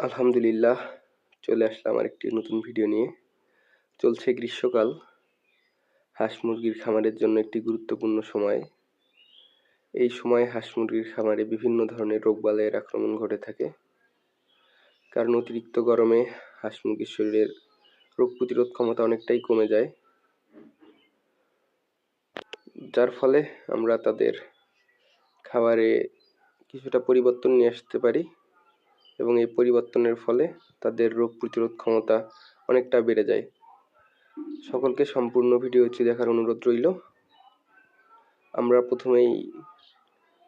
আলহামদুলিল্লাহ, চলে আসলাম আর একটি নতুন ভিডিও নিয়ে। চলছে গ্রীষ্মকাল। হাঁস মুরগির খামারের জন্য একটি গুরুত্বপূর্ণ সময়। এই সময় হাঁস মুরগির খামারে বিভিন্ন ধরনের রোগবালাইয়ের আক্রমণ ঘটে থাকে। কারণ অতিরিক্ত গরমে হাঁস মুরগির শরীরের রোগ প্রতিরোধ ক্ষমতা অনেকটাই কমে যায়। যার ফলে আমরা তাদের খাবারে কিছুটা পরিবর্তন নিয়ে আসতে পারি। এবং এই পরিবর্তনের ফলে তাদের রোগ প্রতিরোধ ক্ষমতা অনেকটা বেড়ে যায়। সকলকে সম্পূর্ণ ভিডিওটি দেখার অনুরোধ রইল। আমরা প্রথমেই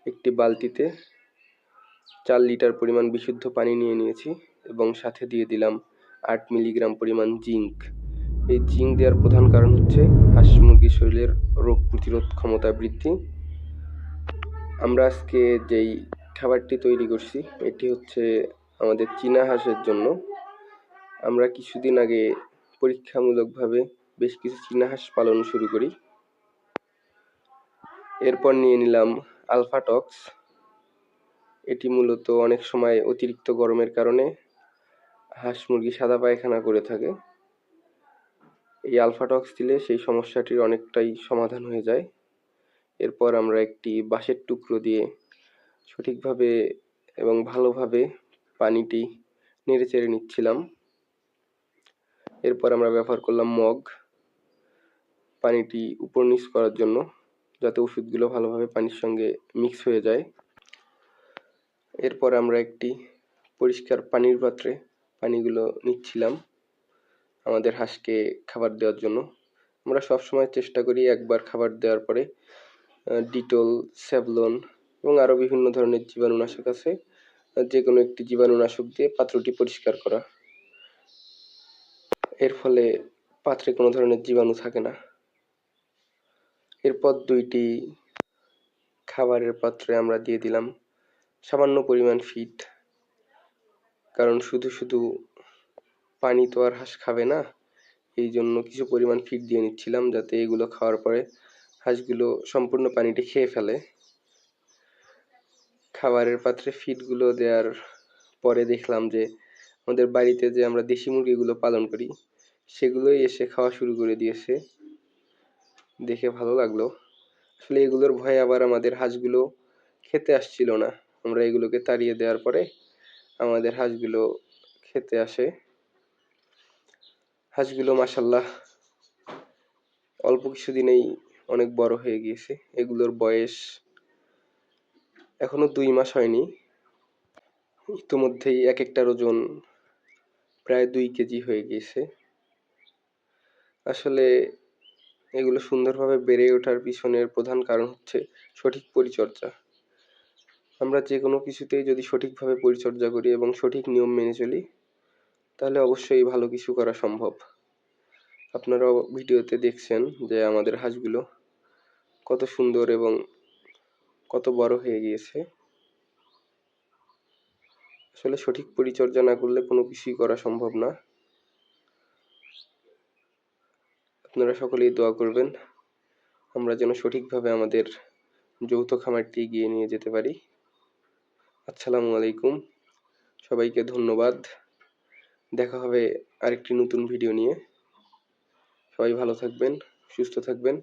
একটি বালতিতে চার লিটার পরিমাণ বিশুদ্ধ পানি নিয়ে নিয়েছি এবং সাথে দিয়ে দিলাম আট মিলিগ্রাম পরিমাণ জিঙ্ক। এই জিঙ্ক দেওয়ার প্রধান কারণ হচ্ছে হাঁস মুরগির শরীরের রোগ প্রতিরোধ ক্ষমতা বৃদ্ধি। আমরা আজকে যেই খাবারটি তৈরি করছি, এটি হচ্ছে আমাদের চীনা হাঁসের জন্য। আমরা কিছুদিন আগে পরীক্ষামূলকভাবে বেশ কিছু চীনা হাঁস পালন শুরু করি। এরপর নিয়ে নিলাম আলফাটক্স এটি মূলত অনেক সময় অতিরিক্ত গরমের কারণে হাঁস মুরগি সাদা পায়খানা করে থাকে। এই আলফাটক্স দিলে সেই সমস্যাটির অনেকটাই সমাধান হয়ে যায়। এরপর আমরা একটি বাঁশের টুকরো দিয়ে সঠিকভাবে এবং ভালোভাবে পানিটি নেড়ে চেড়ে নিচ্ছিলাম। এরপর আমরা ব্যবহার করলাম মগ। পানিটি উপর নিচ করার জন্য যাতে ওষুধগুলো ভালোভাবে পানির সঙ্গে মিক্স হয়ে যায়। এরপর আমরা একটি পরিষ্কার পানির পাত্রে পানিগুলো নিচ্ছিলাম আমাদের হাঁসকে খাবার দেওয়ার জন্য। আমরা সবসময় চেষ্টা করি একবার খাবার দেওয়ার পরে ডিটল, স্যাভলন এবং আরও বিভিন্ন ধরনের জীবাণুনাশক আছে। যে কোনো একটি জীবাণুনাশক দিয়ে পাত্রটি পরিষ্কার করা। এর ফলে পাত্রে কোনো ধরনের জীবাণু থাকে না। এরপর দুইটি খাবারের পাত্রে আমরা দিয়ে দিলাম সামান্য পরিমাণ ফিট কারণ শুধু শুধু পানি তো আর হাঁস খাবে না, এই জন্য কিছু পরিমাণ ফিট দিয়ে নিচ্ছিলাম যাতে এগুলো খাওয়ার পরে হাঁসগুলো সম্পূর্ণ পানিটি খেয়ে ফেলে। খাবারের পাত্রে ফিডগুলো দেওয়ার পরে দেখলাম যে, আমাদের বাড়িতে যে আমরা দেশি মুরগিগুলো পালন করি, সেগুলোই এসে খাওয়া শুরু করে দিয়েছে। দেখে ভালো লাগল। আসলে এগুলোর ভয়ে আবার আমাদের হাঁসগুলো খেতে আসছিল না। আমরা এগুলোকে তাড়িয়ে দেওয়ার পরে আমাদের হাঁসগুলো খেতে আসে। হাঁসগুলো মাসাল্লাহ অল্প কিছুদিনেই অনেক বড় হয়ে গিয়েছে। এগুলোর বয়স এখনও দুই মাস হয়নি। ইতোমধ্যেই এক একটার ওজন প্রায় দুই কেজি হয়ে গিয়েছে। আসলে এগুলো সুন্দরভাবে বেড়ে ওঠার পিছনের প্রধান কারণ হচ্ছে সঠিক পরিচর্যা। আমরা যে কোনো কিছুতেই যদি সঠিকভাবে পরিচর্যা করি এবং সঠিক নিয়ম মেনে চলি, তাহলে অবশ্যই ভালো কিছু করা সম্ভব। আপনারাও ভিডিওতে দেখছেন যে আমাদের হাঁসগুলো কত সুন্দর এবং কত বড় হয়ে গিয়েছে। আসলে সঠিক পরিচর্যা না করলে কোনো কিছুই করা সম্ভব না। আপনারা সকলেই দোয়া করবেন, আমরা যেন সঠিকভাবে আমাদের যৌথ খামারটি এগিয়ে নিয়ে যেতে পারি। আসসালামু আলাইকুম, সবাইকে ধন্যবাদ। দেখা হবে আরেকটি নতুন ভিডিও নিয়ে। সবাই ভালো থাকবেন, সুস্থ থাকবেন।